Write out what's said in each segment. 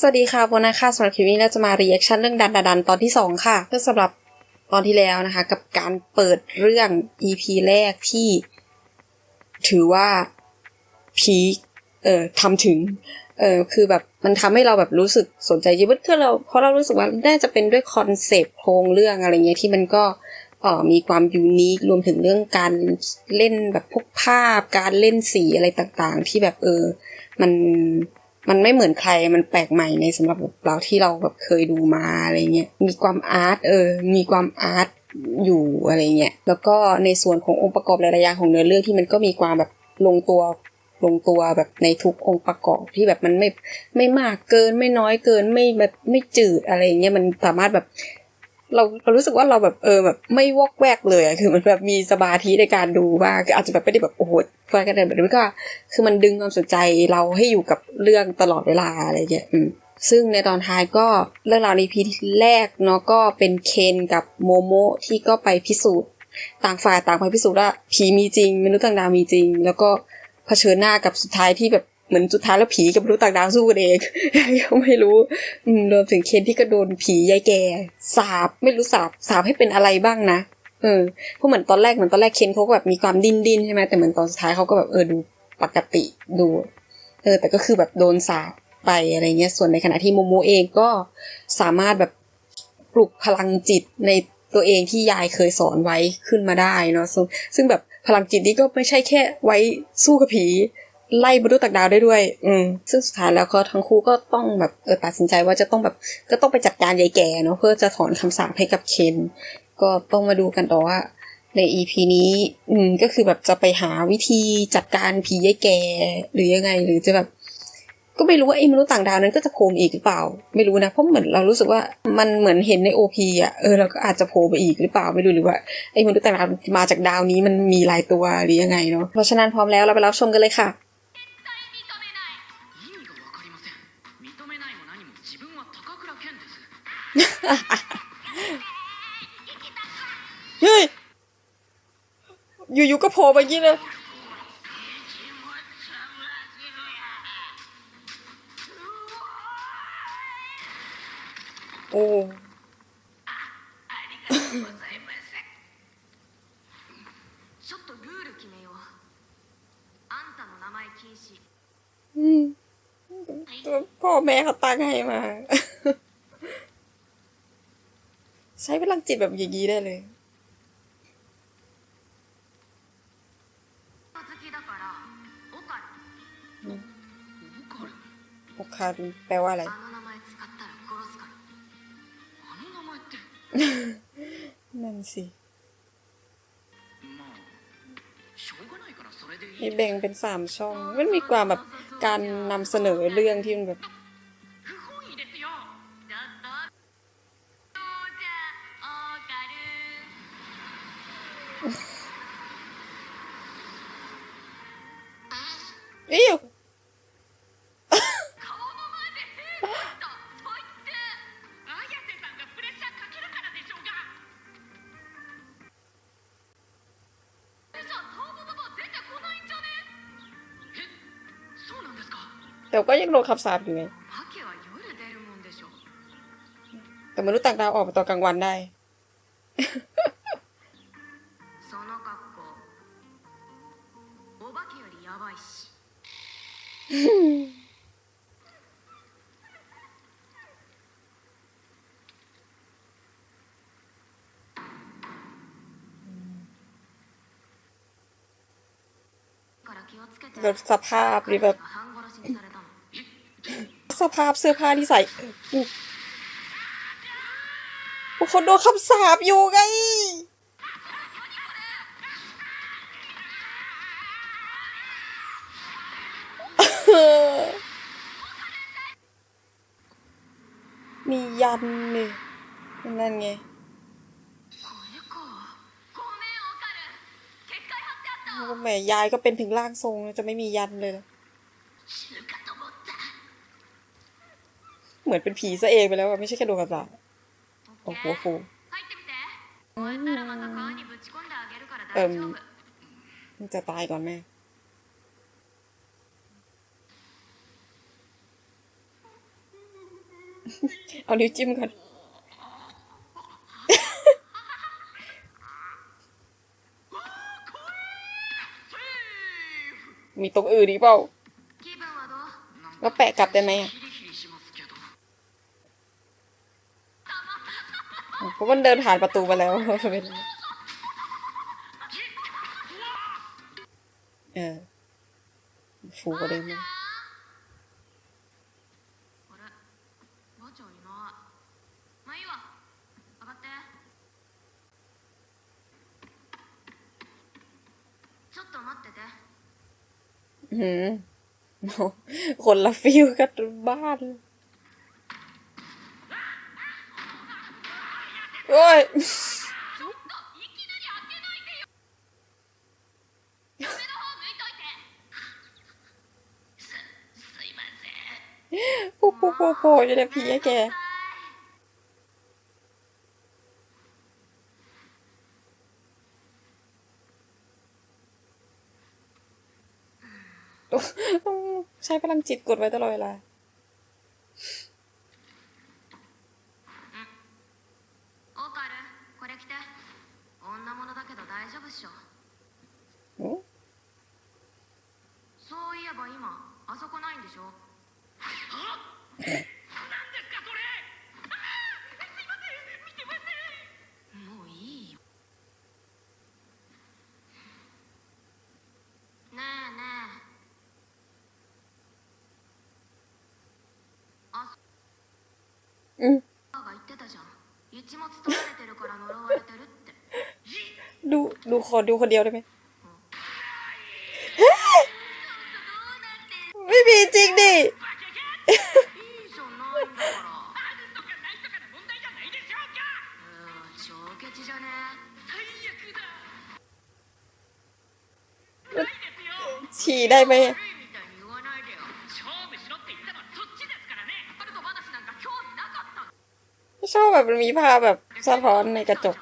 สวัสดีค่ะโบนาค่ะสำหรับคลิปนี้เราจะมา reaction เรื่องดันดันตอนที่ 2 ค่ะเพื่อสำหรับตอนที่แล้วนะคะ กับการเปิดเรื่อง EP แรกที่ ถือว่าพีคเอ่อทำถึงเออคือแบบมันทำให้เราแบบรู้สึกสนใจเยอะคือเราเพราะเรารู้สึกว่าน่าจะเป็นด้วยคอนเซปต์โครงเรื่องอะไรเงี้ยที่มันก็เอ่อมีความยูนิครวมถึงเรื่องการเล่นแบบพวกภาพ การเล่นสีอะไรต่างๆ ที่แบบเออมัน มันไม่เหมือนใครมันแปลกใหม่ในสำหรับแบบเราที่เราแบบเคยดูมาอะไรเงี้ยมีความอาร์ตเออ มีความอาร์ตอยู่อะไรเงี้ยแล้วก็ในส่วนขององค์ประกอบหลายๆอย่างของเนื้อเรื่องที่มันก็มีความแบบลงตัวลงตัวแบบในทุกองค์ประกอบที่แบบมันไม่ไม่มากเกินไม่น้อยเกินไม่แบบไม่จืดอะไรเงี้ยมันสามารถแบบ เราเรารู้สึกว่าเราแบบเออแบบไม่วอกแวกเลยอะคือมันแบบมีสมาธิในการดูบ้างอาจจะแบบไม่ได้แบบโอ้โหฟากันแต่แบบนี้ก็ คือมันดึงความสนใจเราให้อยู่กับเรื่องตลอดเวลาอะไรอย่างเงี้ยอืมซึ่งในตอนท้ายก็เรื่องราวในพีแรกเนาะก็เป็นเคนกับโมโมที่ก็ไปพิสูจน์ต่างฝ่ายต่างไปพิสูจน์ว่าผีมีจริงมนุษย์ต่างดาวมีจริง แล้วก็เผชิญหน้ากับสุดท้ายที่แบบ เหมือนสุดท้ายแล้วผีกับมนุษย์ต่างดาวสู้กันเองก็ไม่รู้รวมถึงเคนที่ก็โดนผียายแก่สาบไม่รู้สาบสาบให้เป็นอะไรบ้างนะเออเพราะเหมือนตอนแรกเหมือนตอนแรกเคนเขาก็แบบมีความดิ้นดิ้นใช่ไหมแต่เหมือนตอนสุดท้ายเขาก็แบบเออดูปกติดู เออ แต่ก็คือแบบโดนสาบไปอะไรเงี้ยส่วนในขณะที่โมโมเองก็สามารถแบบปลุกพลังจิตในตัวเองที่ยายเคยสอนไว้ขึ้นมาได้เนาะซึ่งซึ่งแบบพลังจิตนี้ก็ไม่ใช่แค่ไว้สู้กับผี ไล่มนุษย์ต่างดาวได้ด้วย อืม ซึ่งสุดท้ายแล้วก็ทั้งคู่ก็ต้องแบบเออตัดสินใจว่าจะต้องแบบก็ต้องไปจัดการยายแก่เนาะเพื่อจะถอนคำสาปให้กับเคนก็ต้องมาดูกันต่อว่าใน EP นี้ อืม ก็คือแบบจะไปหาวิธีจัดการผียายแก่ หรือยังไง หรือจะแบบ ก็ไม่รู้ว่าไอ้มนุษย์ต่างดาวนั้นก็จะโผล่มาอีกหรือเปล่า ไม่รู้นะเพราะเหมือนเรารู้สึกว่ามันเหมือนเห็นในโอพีอะเออเราก็อาจจะโผล่มาอีกหรือเปล่าไม่รู้หรือว่าไอ้มนุษย์ต่างดาวมาจากดาวนี้มันมีหลายตัวหรือยังไงเนาะเพราะฉะนั้นพร้อมแล้วเราไปรับชมกันเลยค่ะ 自分は高倉健です เฮ้ย อยู่ๆก็โผล่มาอย่างนี้เลย แบบอย่างนี้ได้เลยโอคารุแปลว่าอะไร นั่นสิมีแบ่งเป็นสามช่อง มันมีความแบบการนำเสนอเรื่องที่มันแบบ แต่ก็ยังโดนคำสาปอยู่ไง แต่มนุษย์ต่างดาวออกไปตอนกลางวันได้ แบบสภาพนี่แบบ สภาพเสื้อผ้าที่ใส่กูคนโดนคำสาบอยู่ไงมียันนี่นั่นไงแม่ยายก็เป็นถึงร่างทรงจะไม่มียันเลย เหมือนเป็นผีซะเองไปแล้วอะไม่ใช่แค่ดวงกระจาโอ้โหฟู เอิมจะตายก่อนแม่เอานิ้วจิ้มก่อน มีตรงอื่นอีกเปล่า แล้วแปะกลับได้ไหม พราะมันเดินผ่านประตูมาแล้วเออฟูก็ได้มั้ยหือคนละฟิวกับบ้าน せんปุ๊บปุ๊บปุ๊บปุ๊บอยู่ในผีไอ้แกต้องใช้พลังจิตกดไว้ตลอดเวลา ดูขอดูคนเดียวได้ไหมไม่มีจริงดิ ฉี่ได้ไหมชอบแบบมันมีภาพแบบสะท้อนในกระจก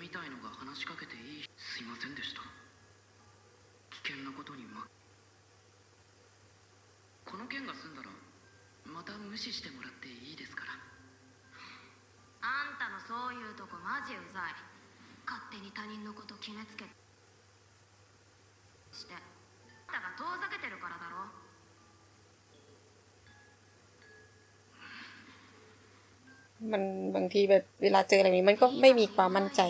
みたいのが話しかけていいすいませんでした。危険なことにまこの件が済んだらまた無視してもらっていいですから。あんたのそういうとこマジうざい。勝手に他人のこと決めつけしてあんたが遠ざけてるからだろ。 มันบางทีแบบเวลาเจออะไรนี้มันก็ไม่มีความมั่นใจ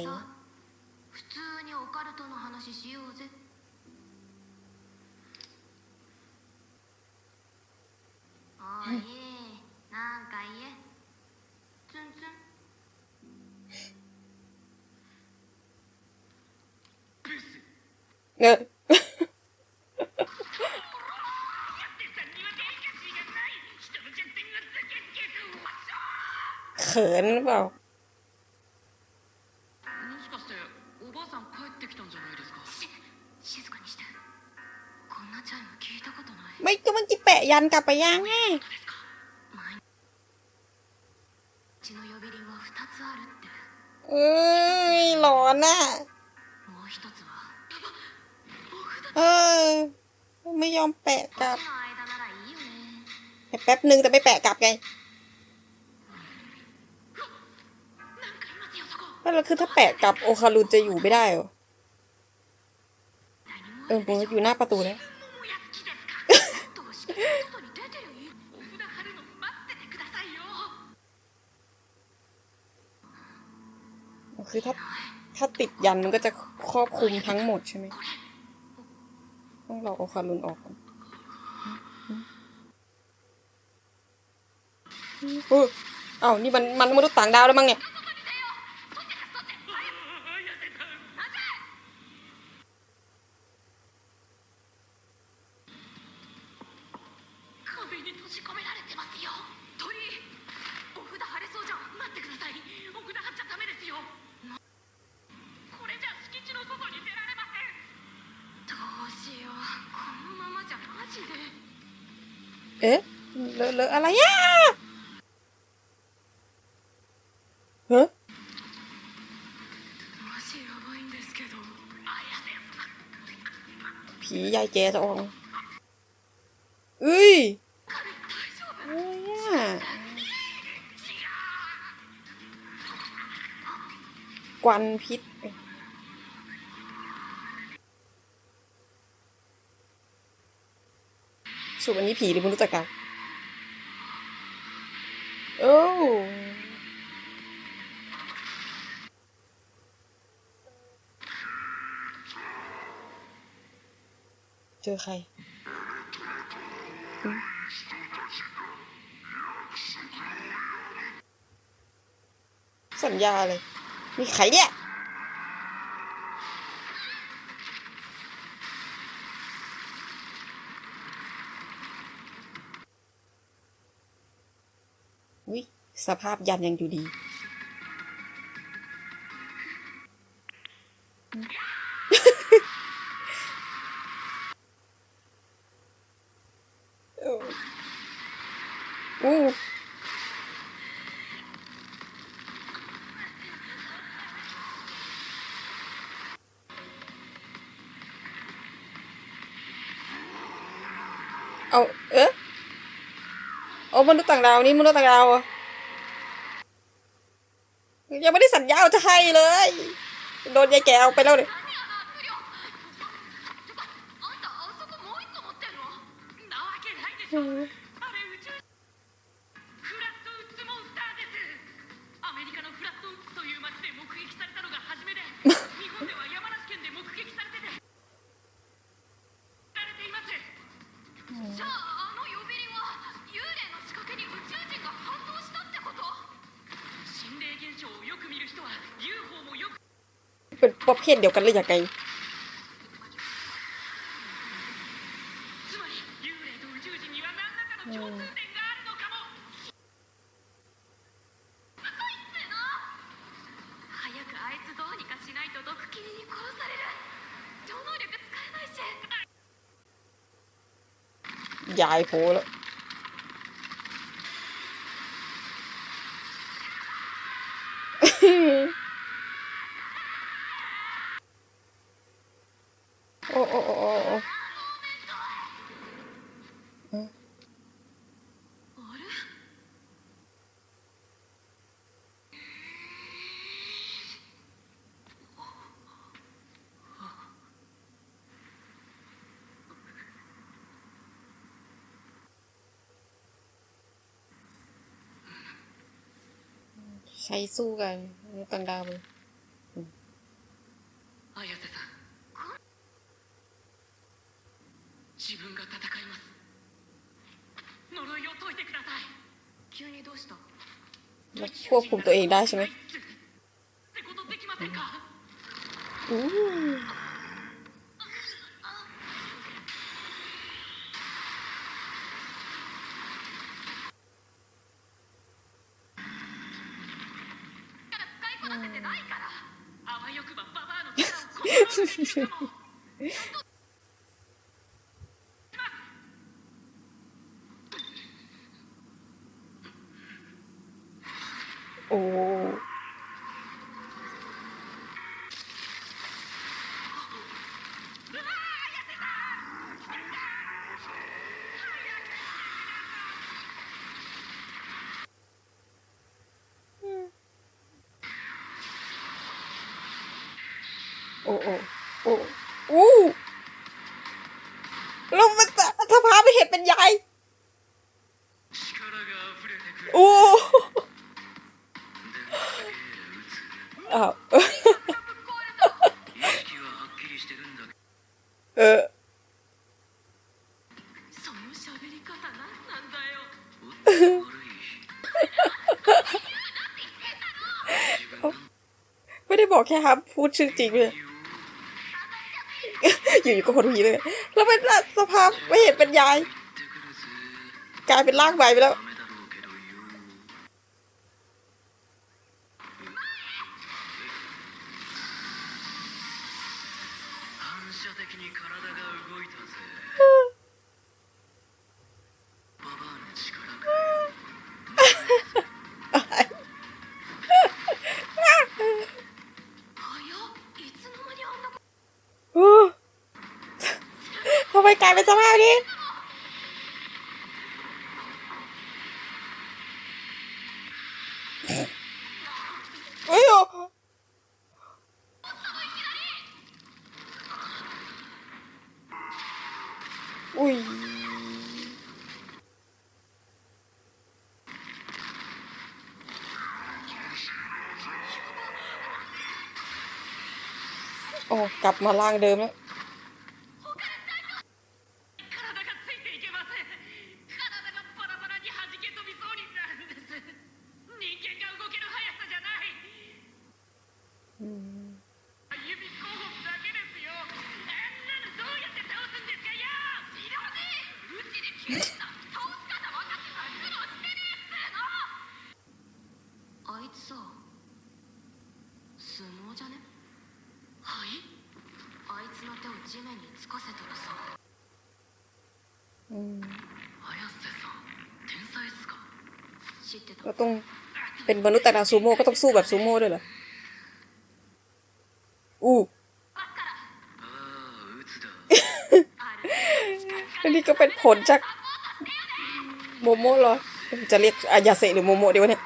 เออ นกลับไปยังไงเอ้ยหลอนอะเออ ไม่ยอมแปะกลับแป๊บนึงแต่ไม่แปะกลับไงแล้วคือถ้าแปะกลับโอคารุนจะอยู่ไม่ได้เหรอเออโบอยู่หน้าประตูแล้ว คือถ้าถ้าติดยันมันก็จะครอบคลุมทั้งหมดใช่ไหมต้องรอเอาคารุนออกก่อนเออเอ้านี่มันมันมนุษย์ต่างดาวแล้วมั้งเนี่ย เอ๊ะเลอะเลอะอะไรอะเฮะผียายแจสองเอ้ยอะไรอะกวนพิษโสุดอันนี้ผีหรือไม่รู้จักกันโอ้เจอใคร สัญญาเลย มีใครเนี่ย วิ สภาพยันยังอยู่ดีอ้อู้เอา เอ๊ะเอามนุษย์ต่างดาวนี่มนุษย์ต่างดาวเหรอ ยังไม่ได้สัญญาจะให้เลย โดนยายแกเอาไปแล้วเนี่ย ศเดียวกันเลยอย่างไงยายโผแล้ว ช้สู้กันต่างดาวเลย 綾瀬さん自分が戦います呪いを解いてください急にどうした แล้วควบคุมตัวเองได้ใช่ไหม ってことできませんか อู้ โอ้โอ้โอ้ โอ้โหแลมมันจะถ้าพาไปเห็นเป็นยายโอ้อ้าวเออไม่ได้บอกแค่ครับ พูดชื่อจริงเลย อยู่ๆก็คนผีเลย แล้วเป็นสภาพไม่เห็นเป็นยาย กลายเป็นร่างใบไปแล้ว ってたら苦労してねえっつうのあいつさ相撲じゃねはいあいつの手を 地面につかせたらさ อืม 綾瀬さん天才っすか知ってた เราต้องเป็นมนุษย์แต่ดาวซูโม่ก็ต้องสู้แบบซูโม่ด้วยเหรอ อู้ パスからああ打つだある อันนี้ก็เป็นผลจากโมโม่เหรอ จะเรียกอายาเซะหรือโมโมะดีวะเนี่ย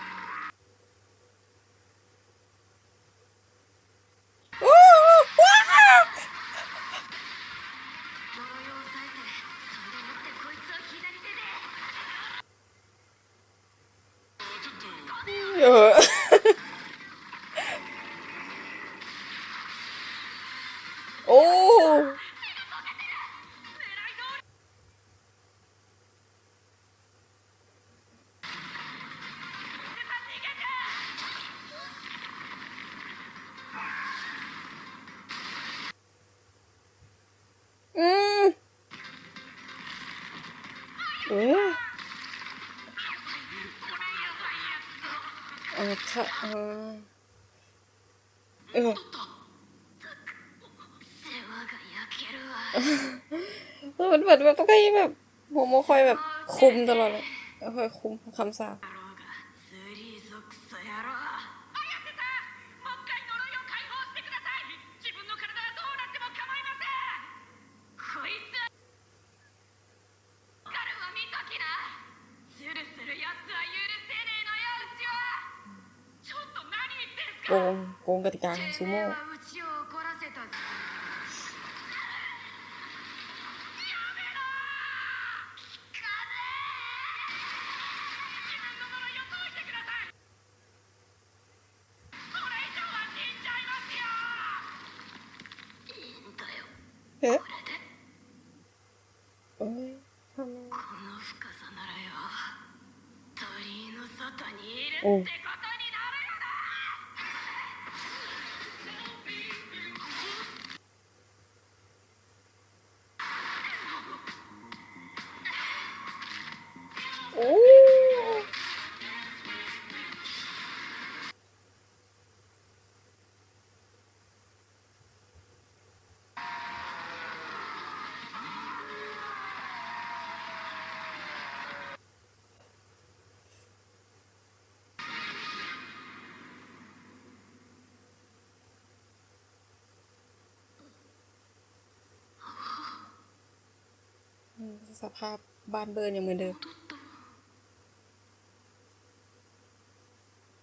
อถ้าเออเออมันเหมือนแบบต้องให้แบบโมโมคอยแบบคุมตลอดเลยคอยคุมคำสาป งโสภาพบ้านเบิร์นยังเหมือนเดิม 戻った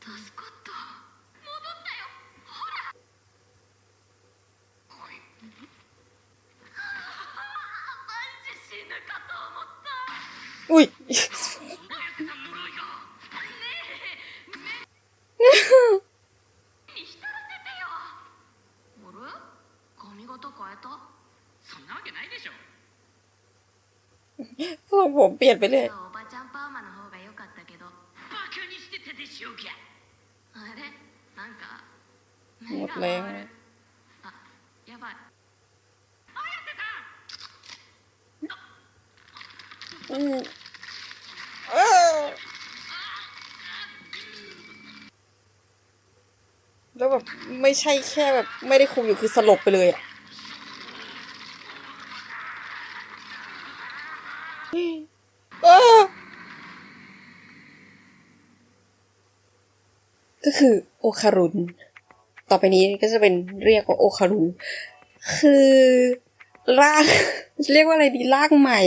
助かった戻ったよほらはいマジ死ぬかと思った อุ้ย 綾瀬さん呪いがねえ目に浸らせてよあれ髪型変えたそんなわけないでしょ ทรงผมเปลี่ยนไปเลย おばちゃんパーマの方が良かったけどバカにしてたでしょうがあれなんかหมดแรง あやばい綾瀬さん อืมเอ้าแล้วแบบไม่ใช่แค่แบบ ไม่ได้คุมอยู่คือสลบไปเลยอ่ะ ก็คือโอคารุน ต่อไปนี้ก็จะเป็นเรียกว่าโอคารุน คือร่างเรียกว่าอะไรดีร่างใหม่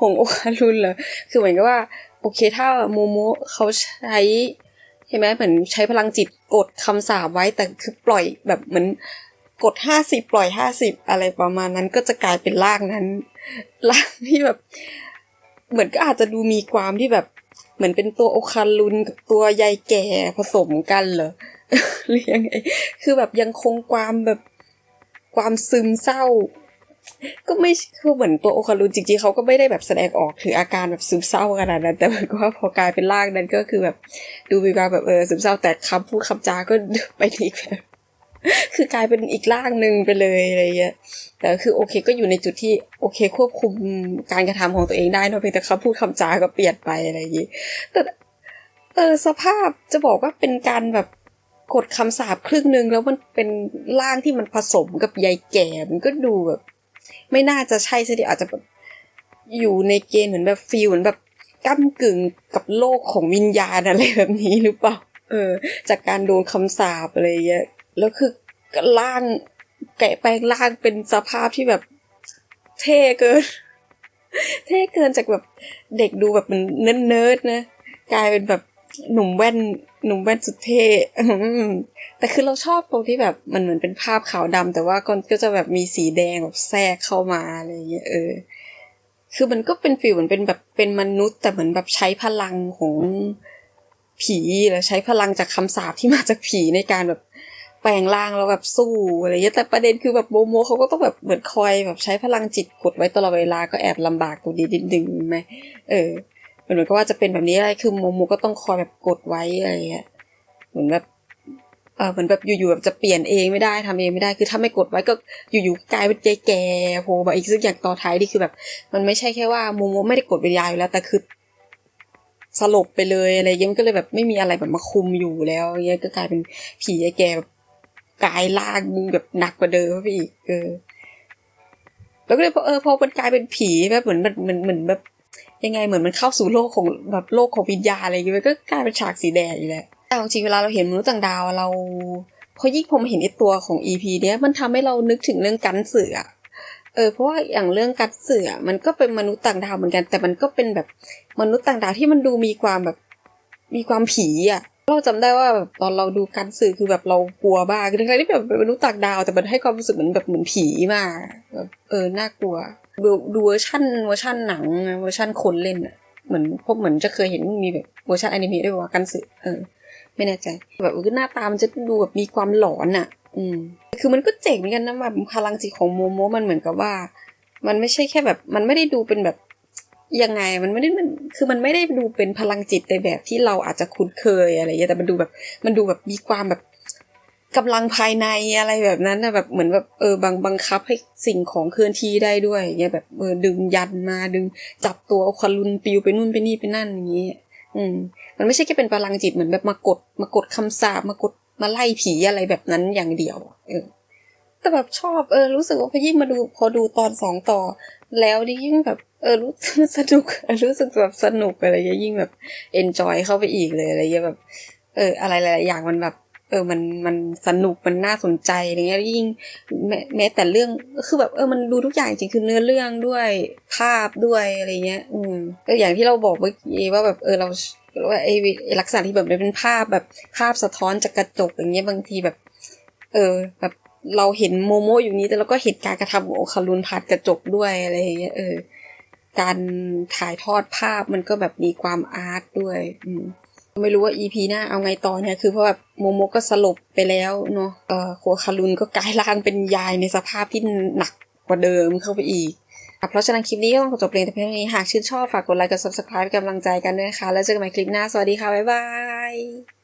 ของโอคารุนเหรอ คือเหมือนกับว่า โอเคถ้าโมโมะเขาใช้ใช่ไหมเหมือนใช้พลังจิตกดคำสาปไว้แต่คือปล่อยแบบเหมือนกดห้าสิบปล่อยห้าสิบอะไรประมาณนั้นก็จะกลายเป็นร่างนั้นร่างที่แบบ เหมือนก็อาจจะดูมีความที่แบบ เหมือนเป็นตัวโอคารุนกับตัวยายแก่ผสมกันเหรอหรือยังไงคือแบบยังคงความแบบความซึมเศร้า ก็ไม่คือเหมือนตัวโอคารุนจริงๆเขาก็ไม่ได้แบบแสดงออกถึงอาการแบบซึมเศร้าขนาดนั้นแต่เหมือนว่าพอกลายเป็นร่างนั้นก็คือแบบ ดูมีความแบบเออซึมเศร้าแต่คำพูดคำจาก็ไปอีกแบบ คือกลายเป็นอีกร่างหนึ่งไปเลยอะไรเงี้ยแต่คือโอเคก็อยู่ในจุดที่โอเคควบคุมการกระทำของตัวเองได้เนอะเพียงแต่คำพูดคำจาก็เปลี่ยนไปอะไรอย่างงี้แต่เออสภาพจะบอกว่าเป็นการแบบกดคำสาปครึ่งหนึ่งแล้วมันเป็นร่างที่มันผสมกับยายแก่มันก็ดูแบบ ไม่น่าจะใช่ซะทีอาจจะแบบอยู่ในเกณฑ์เหมือนแบบฟีลเหมือนแบบก้ากึ่งกับโลกของวิญญาณอะไรแบบนี้หรือเปล่า เออ จากการโดนคำสาปอะไรเงี้ย แล้วคือร่างแกะแปลงร่างเป็นสภาพที่แบบ เท่เกิน เท่เกินจากแบบเด็กดูแบบมันเนิร์ดๆนะ กลายเป็นแบบหนุ่มแว่นหนุ่มแว่นสุดเท่แต่คือเราชอบตรงที่แบบมันเหมือนเป็นภาพขาวดำแต่ว่าก็จะแบบมีสีแดงแบบแทรกเข้ามาอะไรอย่างเงี้ยเออ คือมันก็เป็นฟีลเหมือนเป็นแบบเป็นมนุษย์ แต่เหมือนแบบใช้พลังของผีแล้วใช้พลังจากคำสาปที่มาจากผีในการแบบ แปลงร่างแล้วแบบสู้อะไรย่างเงี้ยแต่ประเด็นคือแบบโมโมเขาก็ต้องแบบเหมือนคอยแบบใช้พลังจิตกดไว้ตลอดเวลาก็แอบลำบากตัวดีนิดนึงไหมเออเหมือนกับว่าจะเป็นแบบนี้อะไรคือโมโมก็ต้องคอยแบบกดไว้อะไรอย่างเงี้ยเหมือนแบบเออเหมือนแบบอยู่ๆแบบจะเปลี่ยนเองไม่ได้ทำเองไม่ได้คือถ้าไม่กดไว้ก็อยู่ๆกลายเป็นยายแก่โผล่มาอีกซึ่งอย่างต่อท้ายนี่คือแบบ มันไม่ใช่แค่ว่าโมโมไม่ได้กดวิญญาณอยู่แล้วแต่คือสลบไปเลยอะไรเงี้ยมันก็เลยแบบไม่มีอะไรแบบมาคุมอยู่แล้วเงี้ยก็กลายเป็นผียายแก่แบบ กลายล่างแบบหนักกว่าเดิมไปอีกเออ แล้วก็เลยพอเออพอมันกลายเป็นผีแบบเหมือนมันเหมือนเหมือนแบบ ยังไงเหมือนมันเข้าสู่โลกของแบบโลกของวิญญาอะไรอย่างเงี้ยก็กลายเป็นฉากสีแดงอยู่แล้วแต่เอาจริงเวลาเราเห็นมนุษย์ต่างดาวเราพอยิ่งผมเห็นไอตัวของ EP เนี้ยมันทำให้เรานึกถึงเรื่องกันเสือเออเพราะว่าอย่างเรื่องกันเสือมันก็เป็นมนุษย์ต่างดาวเหมือนกัน แต่มันก็เป็นแบบมนุษย์ต่างดาวที่มันดูมีความแบบมีความผีอะ เราจำได้ว่าตอนเราดูกันสื่อคือแบบเรากลัวบ้างคือใครที่แบบเป็นมนุษย์ต่างดาว แต่มันให้ความรู้สึกเหมือนแบบเหมือนผีมากแบบเออน่ากลัวดูดูเวอร์ชันเวอร์ชันหนังเวอร์ชันคนเล่นอะเหมือนพบเหมือนจะเคยเห็นมีแบบเวอร์ชันอนิเมะด้วยว่ากันสึเออ ไม่แน่ใจ แบบเออหน้าตามันจะดูแบบมีความหลอนอะอืม คือมันก็เจ๋งเหมือนกันนะแบบพลังจิตของโมโมมันเหมือนกับว่า มันไม่ใช่แค่แบบ มันไม่ได้ดูเป็นแบบ ยังไงมันไม่ได้มันคือมันไม่ได้ดูเป็นพลังจิตในแบบที่เราอาจจะคุ้นเคยอะไรอย่างเงี้ยแต่มันดูแบบมันดูแบบมีความแบบกำลังภายในอะไรแบบนั้นนะแบบเหมือนแบบเออบังบังคับให้สิ่งของเคลื่อนที่ได้ด้วยอย่างเงี้ยแบบเออดึงยันมาดึงจับตัวเอาคารุนปิวไปนู่นไปนี่ไปนั่นอย่างเงี้ยอืมมันไม่ใช่แค่เป็นพลังจิตเหมือนแบบมากดมากดคำสาปมากดมาไล่ผีอะไรแบบนั้นอย่างเดียว เออแต่แบบชอบเออรู้สึกว่าพอยิ่งมาดูพอดูตอนสองต่อแล้วนี่ยิ่งแบบ เออรู้สนุกเออรู้สึกแบบสนุกอะไรเงี้ยยิ่งแบบเอนจอยเข้าไปอีกเลยอะไรเงี้ยแบบ เออ อะไรหลายๆอย่างมันแบบ เออมันมันสนุกมันน่าสนใจอะไรเงี้ยยิ่งแม้แม้แต่เรื่องคือแบบเออมันดูทุกอย่างจริงคือเนื้อเรื่องด้วยภาพด้วยอะไรเงี้ย อืมก็อย่างที่เราบอกเมื่อกี้ว่าแบบเออเราว่าไอ้ไอ้ลักษณะที่แบบเป็นภาพแบบภาพสะท้อนจากกระจกอย่างเงี้ยบางทีแบบ เออ แบบ เราเห็นโมโมอยู่นี้แต่เราก็เห็นการกระทำของโอคารุนผ่านกระจกด้วยอะไรอย่างเงี้ยเออ การถ่ายทอดภาพมันก็แบบมีความอาร์ตด้วย อืมไม่รู้ว่า EP หน้าเอาไงต่อเนี่ยคือเพราะแบบโมโมก็สลบไปแล้วเนาะเออโคคารุนก็กลายร่างเป็นยายในสภาพที่หนักกว่าเดิมเข้าไปอีกเพราะฉะนั้นคลิปนี้ก็ต้องขอจบเพลงแต่เพียงเท่านี้หากชื่นชอบฝากกดไลค์กด subscribe เป็นกำลังใจกันด้วยนะคะ แล้วเจอกันใหม่คลิปหน้า สวัสดีค่ะ บ๊ายบาย